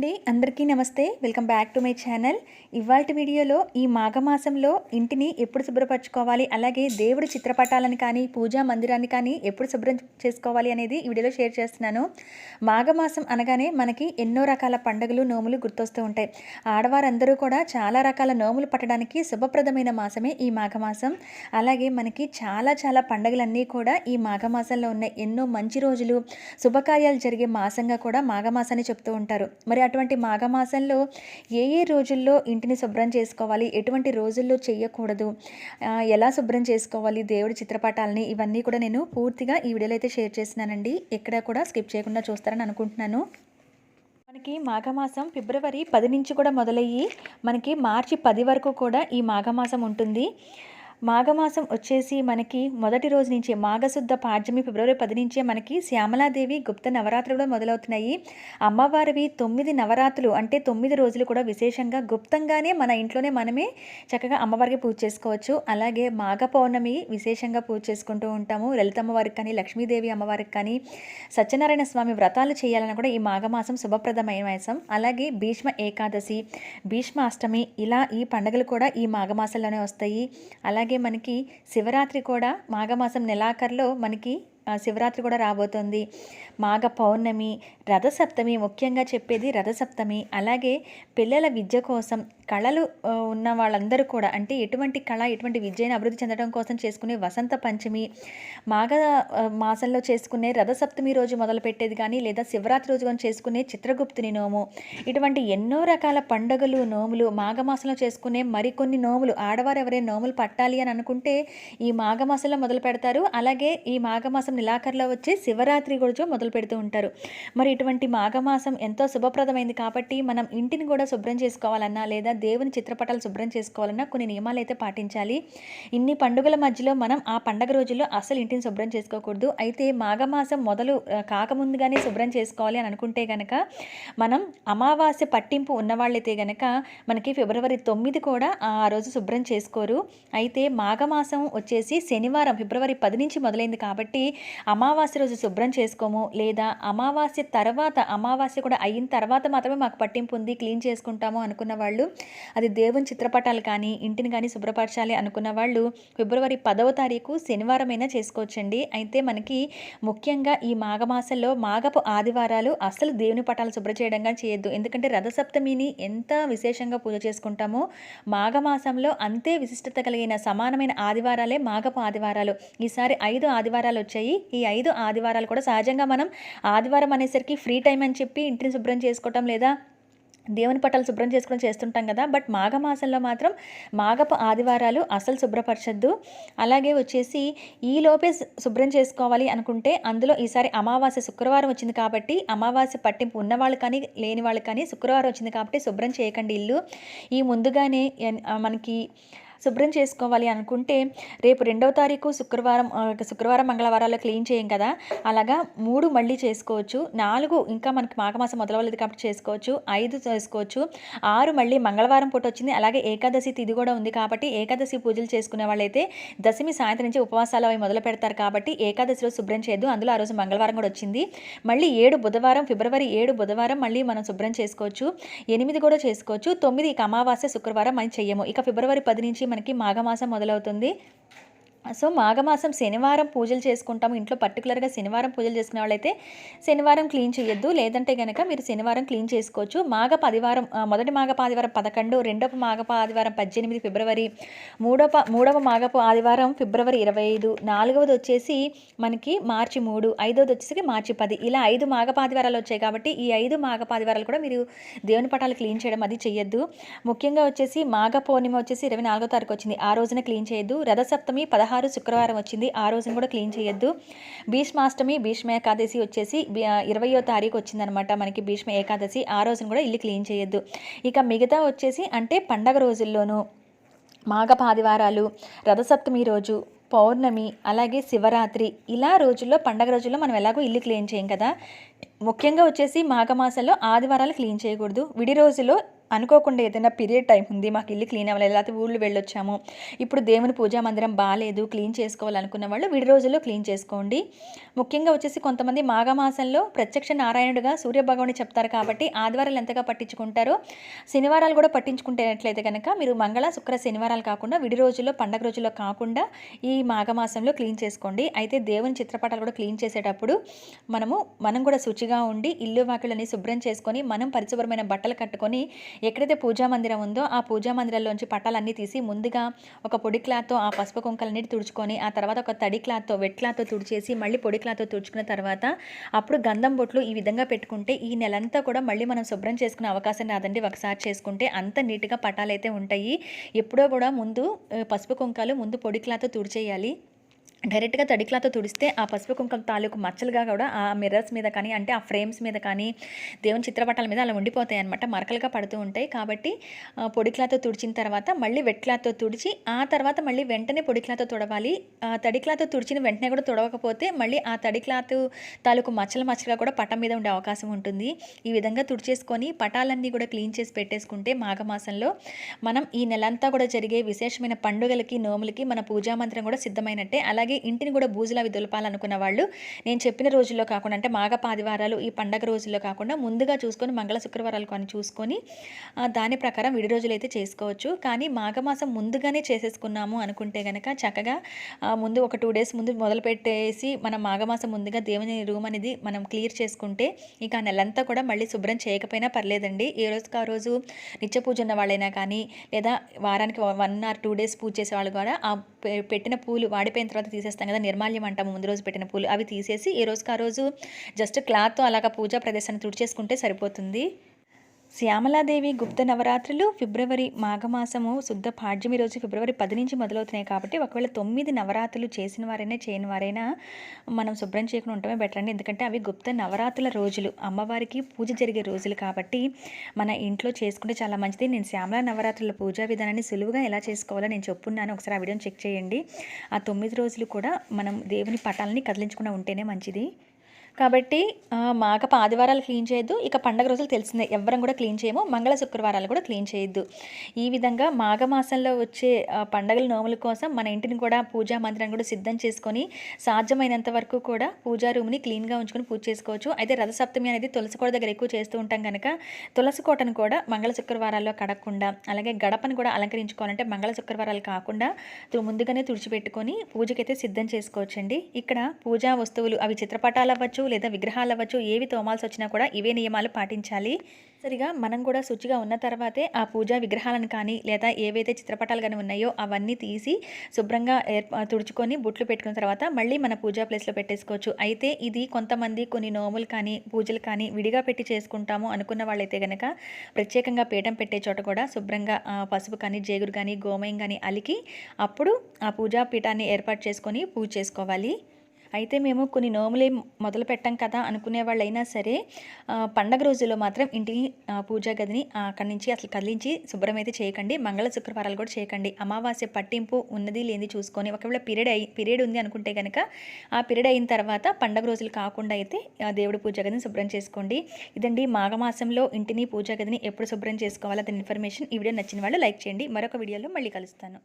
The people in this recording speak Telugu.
అండి. అందరికీ నమస్తే. Welcome back to my channel. ఇవాళ వీడియోలో ఈ మాఘమాసంలో ఇంటిని ఎప్పుడు శుభ్రపరచుకోవాలి అలాగే దేవుడి చిత్రపటాలను కానీ పూజా మందిరాన్ని కానీ ఎప్పుడు శుభ్రం చేసుకోవాలి అనేది ఈ వీడియోలో షేర్ చేస్తున్నాను. మాఘమాసం అనగానే మనకి ఎన్నో రకాల పండుగలు నోములు గుర్తొస్తూ ఉంటాయి. ఆడవారందరూ కూడా చాలా రకాల నోములు పట్టడానికి శుభప్రదమైన మాసమే ఈ మాఘమాసం. అలాగే మనకి చాలా చాలా పండుగలన్నీ కూడా ఈ మాఘమాసంలో ఉన్నాయి. ఎన్నో మంచి రోజులు శుభకార్యాలు జరిగే మాసంగా కూడా మాఘమాసాన్ని చెప్తూ ఉంటారు. మరి అటువంటి మాఘమాసంలో ఏ ఏ రోజుల్లో ఇంటిని శుభ్రం చేసుకోవాలి ఎటువంటి రోజుల్లో చేయకూడదు ఎలా శుభ్రం చేసుకోవాలి దేవుడి చిత్రపటాలని ఇవన్నీ కూడా నేను పూర్తిగా ఈ వీడియోలో అయితే షేర్ చేసినానండి ఎక్కడ కూడా స్కిప్ చేయకుండా చూస్తారని అనుకుంటున్నాను. మనకి మాఘమాసం ఫిబ్రవరి పది నుంచి కూడా మొదలయ్యి మనకి మార్చి పది వరకు కూడా ఈ మాఘమాసం ఉంటుంది. మాఘమాసం వచ్చేసి మనకి మొదటి రోజు నుంచి మాఘశుద్ధ పాడ్యమి ఫిబ్రవరి పది నుంచే మనకి శ్యామలాదేవి గుప్త నవరాత్రులు కూడా మొదలవుతున్నాయి. అమ్మవారివి తొమ్మిది నవరాత్రులు అంటే తొమ్మిది రోజులు కూడా విశేషంగా గుప్తంగానే మన ఇంట్లోనే మనమే చక్కగా అమ్మవారికి పూజ చేసుకోవచ్చు. అలాగే మాఘ పౌర్ణమి విశేషంగా పూజ చేసుకుంటూ ఉంటాము. లలితమ్మ వారికి కానీ లక్ష్మీదేవి అమ్మవారికి కానీ సత్యనారాయణ స్వామి వ్రతాలు చేయాలని కూడా ఈ మాఘమాసం శుభప్రదమైన మాసం. అలాగే భీష్మ ఏకాదశి భీష్మాష్టమి ఇలా ఈ పండుగలు కూడా ఈ మాఘమాసంలోనే వస్తాయి. అలాగే అలాగే మనకి శివరాత్రి కూడా మాఘమాసం నెలాఖరులో మనకి శివరాత్రి కూడా రాబోతోంది. మాఘ పౌర్ణమి రథసప్తమి ముఖ్యంగా చెప్పేది రథసప్తమి. అలాగే పిల్లల విద్య కోసం కళలు ఉన్న వాళ్ళందరూ కూడా అంటే ఎటువంటి కళ ఎటువంటి విద్యను అభివృద్ధి చెందడం కోసం చేసుకునే వసంత పంచమి మాఘ మాసంలో చేసుకునే రథసప్తమి రోజు మొదలుపెట్టేది కానీ లేదా శివరాత్రి రోజు కానీ చేసుకునే చిత్రగుప్తుని నోము ఇటువంటి ఎన్నో రకాల పండుగలు నోములు మాఘమాసంలో చేసుకునే మరికొన్ని నోములు ఆడవారు ఎవరైనా నోములు పట్టాలి అని అనుకుంటే ఈ మాఘమాసంలో మొదలు పెడతారు. అలాగే ఈ మాఘమాసం నిలాఖరులో వచ్చే శివరాత్రి రోజు మొదలు పెడుతూ ఉంటారు. మరి ఇటువంటి మాఘమాసం ఎంతో శుభప్రదమైంది కాబట్టి మనం ఇంటిని కూడా శుభ్రం చేసుకోవాలన్నా లేదా దేవుని చిత్రపటాలు శుభ్రం చేసుకోవాలన్నా కొన్ని నియమాలు అయితే పాటించాలి. ఇన్ని పండుగల మధ్యలో మనం ఆ పండగ రోజుల్లో అసలు ఇంటిని శుభ్రం చేసుకోకూడదు. అయితే మాఘమాసం మొదలు కాకముందుగానే శుభ్రం చేసుకోవాలి అని అనుకుంటే గనక మనం అమావాస్య పట్టింపు ఉన్నవాళ్ళైతే గనక మనకి ఫిబ్రవరి తొమ్మిది కూడా ఆ రోజు శుభ్రం చేసుకోరు. అయితే మాఘమాసం వచ్చేసి శనివారం ఫిబ్రవరి పది నుంచి మొదలైంది కాబట్టి అమావాస్య రోజు శుభ్రం చేసుకోము. లేదా అమావాస్య తర్వాత అమావాస్య కూడా అయిన తర్వాత మాత్రమే మాకు పట్టింపు ఉంది క్లీన్ చేసుకుంటాము అనుకున్న వాళ్ళు అది దేవుని చిత్రపటాలు కానీ ఇంటిని కానీ శుభ్రపరచాలి అనుకున్న వాళ్ళు ఫిబ్రవరి పదవ తారీఖు శనివారమైనా చేసుకోవచ్చండి. అయితే మనకి ముఖ్యంగా ఈ మాఘమాసంలో మాఘపు ఆదివారాలు అసలు దేవుని పటాలు శుభ్ర చేయడంగా చేయొద్దు. ఎందుకంటే రథసప్తమిని ఎంత విశేషంగా పూజ చేసుకుంటామో మాఘమాసంలో అంతే విశిష్టత కలిగిన సమానమైన ఆదివారాలే మాఘపు ఆదివారాలు. ఈసారి ఐదు ఆదివారాలు వచ్చాయి. ఈ ఐదు ఆదివారాలు కూడా సహజంగా మనం ఆదివారం అనేసరికి ఫ్రీ టైం అని చెప్పి ఇంటిని శుభ్రం చేసుకోవటం లేదా దేవుని పట్టాలు శుభ్రం చేసుకోవడం చేస్తుంటాం కదా బట్ మాఘమాసంలో మాత్రం మాఘపు ఆదివారాలు అసలు శుభ్రపరచద్దు. అలాగే వచ్చేసి ఈ లోపే శు- శుభ్రం చేసుకోవాలి అనుకుంటే అందులో ఈసారి అమావాస్య శుక్రవారం వచ్చింది కాబట్టి అమావాస్య పట్టింపు ఉన్నవాళ్ళు కానీ లేని వాళ్ళు కానీ శుక్రవారం వచ్చింది కాబట్టి శుభ్రం చేయకండి ఇల్లు. ఈ ముందుగానే మనకి శుభ్రం చేసుకోవాలి అనుకుంటే రేపు రెండవ తారీఖు శుక్రవారం శుక్రవారం మంగళవారాల్లో క్లీన్ చేయం కదా. అలాగా మూడు మళ్ళీ చేసుకోవచ్చు. నాలుగు ఇంకా మనకి మాఘమాసం మొదలవలేదు కాబట్టి చేసుకోవచ్చు. ఐదు చేసుకోవచ్చు. ఆరు మళ్ళీ మంగళవారం పూట వచ్చింది. అలాగే ఏకాదశి తిది కూడా ఉంది కాబట్టి ఏకాదశి పూజలు చేసుకునే వాళ్ళైతే దశమి సాయంత్రం నుంచి ఉపవాసాలు అవి మొదలు పెడతారు కాబట్టి ఏకాదశిలో శుభ్రం చేయొద్దు. అందులో ఆ రోజు మంగళవారం కూడా వచ్చింది. మళ్ళీ ఏడు బుధవారం ఫిబ్రవరి ఏడు బుధవారం మళ్ళీ మనం శుభ్రం చేసుకోవచ్చు. ఎనిమిది కూడా చేసుకోవచ్చు. తొమ్మిది ఇక అమావాస్య శుక్రవారం మనం చెయ్యము. ఇక ఫిబ్రవరి పది నుంచి మనకి మాఘమాసం మొదలవుతుంది. సో మాఘమాసం శనివారం పూజలు చేసుకుంటాము. ఇంట్లో పర్టికులర్గా శనివారం పూజలు చేసుకునే వాళ్ళైతే శనివారం క్లీన్ చేయొద్దు. లేదంటే కనుక మీరు శనివారం క్లీన్ చేసుకోవచ్చు. మాఘ పదివారం మొదటి మాఘపు ఆదివారం పదకొండు రెండవ మాఘపు ఆదివారం పద్దెనిమిది ఫిబ్రవరి మూడవ మూడవ మాఘపు ఆదివారం ఫిబ్రవరి ఇరవై ఐదు నాలుగవది వచ్చేసి మనకి మార్చి మూడు ఐదవది వచ్చేసి మార్చి పది. ఇలా ఐదు మాఘపు ఆదివారాలు వచ్చాయి కాబట్టి ఈ ఐదు మాఘపు ఆదివారాలు కూడా మీరు దేవుని పటాలు క్లీన్ చేయడం అది చేయొద్దు ముఖ్యంగా వచ్చేసి మాఘ పౌర్ణిమ వచ్చేసి ఇరవై నాలుగో తారీఖు వచ్చింది. ఆ రోజున క్లీన్ చేయొద్దు. రథసప్తమి పదహారు శుక్రవారం వచ్చింది. ఆ రోజున కూడా క్లీన్ చేయొద్దు. భీష్మాష్టమి భీష్మ ఏకాదశి వచ్చేసి ఇరవయో తారీఖు వచ్చిందనమాట మనకి భీష్మ ఏకాదశి. ఆ రోజున కూడా ఇల్లు క్లీన్ చేయొద్దు. ఇక మిగతా వచ్చేసి అంటే పండగ రోజుల్లోనూ మాఘపాదివారాలు రథసప్తమి రోజు పౌర్ణమి అలాగే శివరాత్రి ఇలా రోజుల్లో పండగ రోజుల్లో మనం ఎలాగో ఇల్లు క్లీన్ చేయం కదా. ముఖ్యంగా వచ్చేసి మాఘమాసంలో ఆదివారాలు క్లీన్ చేయకూడదు. విడి రోజులో అనుకోకుండా ఏదైనా పీరియడ్ టైం ఉంది మాకు ఇల్లు క్లీన్ అవ్వాలి లేకపోతే ఊళ్ళు వెళ్ళొచ్చాము ఇప్పుడు దేవుని పూజా మందిరం బాగాలేదు క్లీన్ చేసుకోవాలనుకున్న వాళ్ళు విడి రోజుల్లో క్లీన్ చేసుకోండి. ముఖ్యంగా వచ్చేసి కొంతమంది మాఘమాసంలో ప్రత్యక్ష నారాయణుడుగా సూర్యభగవాన్ని చెప్తారు కాబట్టి ఆదివారాలు ఎంతగా పట్టించుకుంటారో శనివారాలు కూడా పట్టించుకుంటేనట్లయితే కనుక మీరు మంగళ శుక్ర శనివారాలు కాకుండా విడి రోజుల్లో పండగ రోజుల్లో కాకుండా ఈ మాఘమాసంలో క్లీన్ చేసుకోండి. అయితే దేవుని చిత్రపటాలు కూడా క్లీన్ చేసేటప్పుడు మనము మనం కూడా శుచిగా ఉండి ఇల్లు వాకిళ్ళని శుభ్రం చేసుకొని మనం పరిశుభ్రమైన బట్టలు కట్టుకొని ఎక్కడైతే పూజా మందిరం ఉందో ఆ పూజా మందిరంలోంచి పట్టాలన్నీ తీసి ముందుగా ఒక పొడి క్లాత్తో ఆ పసుపు కుంకలన్నిటి తుడుచుకొని ఆ తర్వాత ఒక తడి క్లాత్తో వెట్ క్లాత్తో తుడిచేసి మళ్ళీ పొడి క్లాత్తో తుడుచుకున్న తర్వాత అప్పుడు గంధం బొట్లు ఈ విధంగా పెట్టుకుంటే ఈ నెలంతా కూడా మళ్ళీ మనం శుభ్రం చేసుకునే అవకాశం రాదండి. ఒకసారి చేసుకుంటే అంత నీట్గా పట్టాలైతే ఉంటాయి. ఎప్పుడో కూడా ముందు పసుపు కుంకాలు ముందు పొడి క్లాత్తో తుడిచేయాలి. డైరెక్ట్గా తడి క్లాత్ తుడిస్తే ఆ పసుపు కుంకుమ తాలూకు మచ్చలుగా కూడా ఆ మిర్రర్స్ మీద కానీ అంటే ఆ ఫ్రేమ్స్ మీద కానీ దేవుని చిత్రపటాల మీద అలా ఉండిపోతాయి అనమాట మరకలుగా పడుతూ ఉంటాయి. కాబట్టి పొడి క్లాత్ తుడిచిన తర్వాత మళ్ళీ వెట్ క్లాత్ తుడిచి ఆ తర్వాత మళ్ళీ వెంటనే పొడి క్లాత్ తుడవాలి. ఆ తడి క్లాత్ తుడిచిన వెంటనే కూడా తుడవకపోతే మళ్ళీ ఆ తడి క్లాత్ తాలూకు మచ్చలు మచ్చలుగా కూడా పటం మీద ఉండే అవకాశం ఉంటుంది. ఈ విధంగా తుడిచేసుకొని పటాలన్నీ కూడా క్లీన్ చేసి పెట్టేసుకుంటే మాఘమాసంలో మనం ఈ నెలంతా కూడా జరిగే విశేషమైన పండుగలకి నోములకి మన పూజా మంత్రం కూడా సిద్ధమైనట్టే. అలాగే ఇంటిని కూడా బూజులు అవి దులపాలనుకున్న వాళ్ళు నేను చెప్పిన రోజుల్లో కాకుండా అంటే మాఘ పాదివారాలు ఈ పండగ రోజుల్లో కాకుండా ముందుగా చూసుకొని మంగళ శుక్రవారాలు కానీ చూసుకొని దాని ప్రకారం విడి రోజులు అయితే చేసుకోవచ్చు. కానీ మాఘమాసం ముందుగానే చేసేసుకున్నాము అనుకుంటే కనుక చక్కగా ముందు ఒక టూ డేస్ ముందు మొదలుపెట్టేసి మనం మాఘమాసం ముందుగా దేవుని రూమ్ అనేది మనం క్లియర్ చేసుకుంటే ఇక నెలంతా కూడా మళ్ళీ శుభ్రం చేయకపోయినా పర్లేదండి. ఏ రోజుకి ఆ రోజు నిత్య పూజ ఉన్న వాళ్ళైనా కానీ లేదా వారానికి one or two days puja చేసే వాళ్ళు కూడా ఆ పెట్టిన పూలు వాడిపోయిన తర్వాత తీసేస్తాం కదా నిర్మాల్యం అంటాము ముందు రోజు పెట్టిన పూలు. అవి తీసేసి ఏ రోజుకి ఆ రోజు జస్ట్ క్లాత్తో అలాగా పూజా ప్రదేశాన్ని తుడిచేసుకుంటే సరిపోతుంది. శ్యామలాదేవి గుప్త నవరాత్రులు ఫిబ్రవరి మాఘమాసము శుద్ధ పాడ్యమి రోజు ఫిబ్రవరి పది నుంచి మొదలవుతున్నాయి కాబట్టి ఒకవేళ తొమ్మిది నవరాత్రులు చేసిన వారైనా చేయని వారైనా మనం శుభ్రం చేయకుండా ఉండటమే బెటర్ అండి. ఎందుకంటే అవి గుప్త నవరాత్రుల రోజులు అమ్మవారికి పూజ జరిగే రోజులు కాబట్టి మన ఇంట్లో చేసుకుంటే చాలా మంచిది. నేను శ్యామల నవరాత్రుల పూజా విధానాన్ని సులువుగా ఎలా చేసుకోవాలో నేను చెప్పున్నాను. ఒకసారి ఆ వీడియోని చెక్ చేయండి. ఆ తొమ్మిది రోజులు కూడా మనం దేవుని పటాలని కదిలించకుండా ఉంటేనే మంచిది. కాబట్టి ఆ, ఆదివారాలు క్లీన్ చేయొద్దు. ఇక పండగ రోజులు తెలిసిందే. ఎవ్వరం కూడా క్లీన్ చేయము. మంగళ శుక్రవారాలు కూడా క్లీన్ చేయొద్దు. ఈ విధంగా మాఘమాసంలో వచ్చే పండగల నోముల కోసం మన ఇంటిని కూడా పూజా మందిరం కూడా సిద్ధం చేసుకొని సాధ్యమైనంత వరకు కూడా పూజా రూమ్ని క్లీన్గా ఉంచుకొని పూజ చేసుకోవచ్చు. అయితే రథసప్తమి అనేది తులసి కోట దగ్గర ఎక్కువ చేస్తూ ఉంటాం కనుక తులసి కోటను కూడా మంగళ శుక్రవారాల్లో కడగకుండా అలాగే గడపను కూడా అలంకరించుకోవాలంటే మంగళ శుక్రవారాలు కాకుండా ముందుగానే తుడిచిపెట్టుకొని పూజకైతే సిద్ధం చేసుకోవచ్చండి. ఇక్కడ పూజా వస్తువులు అవి చిత్రపటాలు అవ్వచ్చు లేదా విగ్రహాలు అవ్వచ్చు ఏవి తోమాల్సి వచ్చినా కూడా ఇవే నియమాలు పాటించాలి. సరిగా మనం కూడా శుచిగా ఉన్న తర్వాతే ఆ పూజా విగ్రహాలను కానీ లేదా ఏవైతే చిత్రపటాలు కానీ ఉన్నాయో అవన్నీ తీసి శుభ్రంగా తుడుచుకొని బుట్లు పెట్టుకున్న తర్వాత మళ్ళీ మన పూజా ప్లేస్లో పెట్టేసుకోవచ్చు. అయితే ఇది కొంతమంది కొన్ని నోములు కానీ పూజలు కానీ విడిగా పెట్టి చేసుకుంటాము అనుకున్న వాళ్ళైతే కనుక ప్రత్యేకంగా పీఠం పెట్టే చోట కూడా శుభ్రంగా పసుపు కానీ జేగురు కానీ గోమయం కానీ అలికి అప్పుడు ఆ పూజా పీఠాన్ని ఏర్పాటు చేసుకొని పూజ చేసుకోవాలి. అయితే మేము కొన్ని నోములే మొదలు పెట్టాం కదా అనుకునే వాళ్ళైనా సరే పండగ రోజుల్లో మాత్రం ఇంటిని పూజా గదిని అక్కడి నుంచి అసలు కదిలించి శుభ్రం అయితే చేయకండి. మంగళ శుక్రవారాలు కూడా చేయకండి. అమావాస్య పట్టింపు ఉన్నది లేనిది చూసుకొని ఒకవేళ పీరియడ్ అయి పీరియడ్ ఉంది అనుకుంటే కనుక ఆ పీరియడ్ అయిన తర్వాత పండగ రోజులు కాకుండా అయితే దేవుడి పూజా గదిని శుభ్రం చేసుకోండి. ఇదండి మాఘమాసంలో ఇంటిని పూజా గదిని ఎప్పుడు శుభ్రం చేసుకోవాలో దాని ఇన్ఫర్మేషన్. ఈ వీడియో నచ్చిన వాళ్ళు లైక్ చేయండి. మరొక వీడియోలో మళ్ళీ కలుస్తాను.